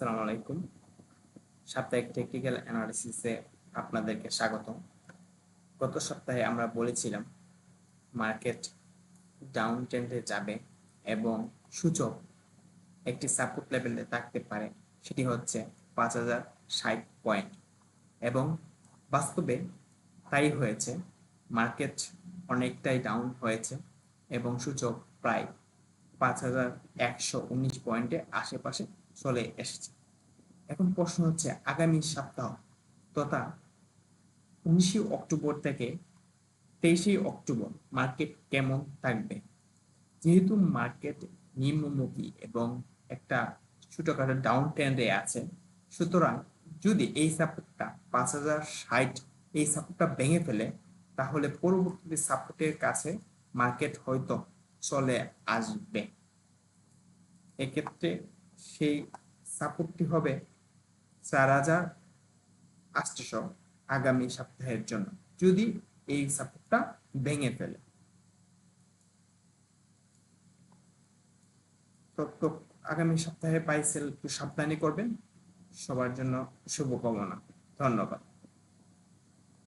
আসসালামু আলাইকুম। সাপ্তাহিক টেকনিক্যাল অ্যানালিসিসে আপনাদেরকে স্বাগত গত সপ্তাহে আমরা বলেছিলাম মার্কেট ডাউন ট্রেন্ডে যাবে এবং সূচক একটি সাপোর্ট লেভেলে থাকতে পারে, সেটি হচ্ছে পাঁচ হাজার ষাট পয়েন্ট এবং বাস্তবে তাই হয়েছে মার্কেট অনেকটাই ডাউন হয়েছে এবং সূচক প্রায় পাঁচ হাজার একশো উনিশ পয়েন্টের আশেপাশে চলে এসেছে। এখন প্রশ্ন হচ্ছে, আগামী সপ্তাহ তথা উনিশে অক্টোবর থেকে তেইশে অক্টোবর মার্কেট কেমন থাকবে? যেহেতু মার্কেট নিম্নমুখী এবং একটা ছোটখাটো ডাউন ট্রেন্ডে আছে, সুতরাং যদি এই সাপোর্টটা পাঁচ হাজার ষাট এই সাপোর্টটা ভেঙে ফেলে, তাহলে পরবর্তী সাপোর্টের কাছে মার্কেট হয়তো চলে আসবে। এক্ষেত্রে সেই সাপোর্টটি হবে চার হাজার আটশো আগামী সপ্তাহের জন্য, যদি এই সাপোর্টটা ভেঙে ফেলে। তো আগামী সপ্তাহে পাইসেল একটু সাবধানে করবেন। সবার জন্য শুভকামনা। ধন্যবাদ।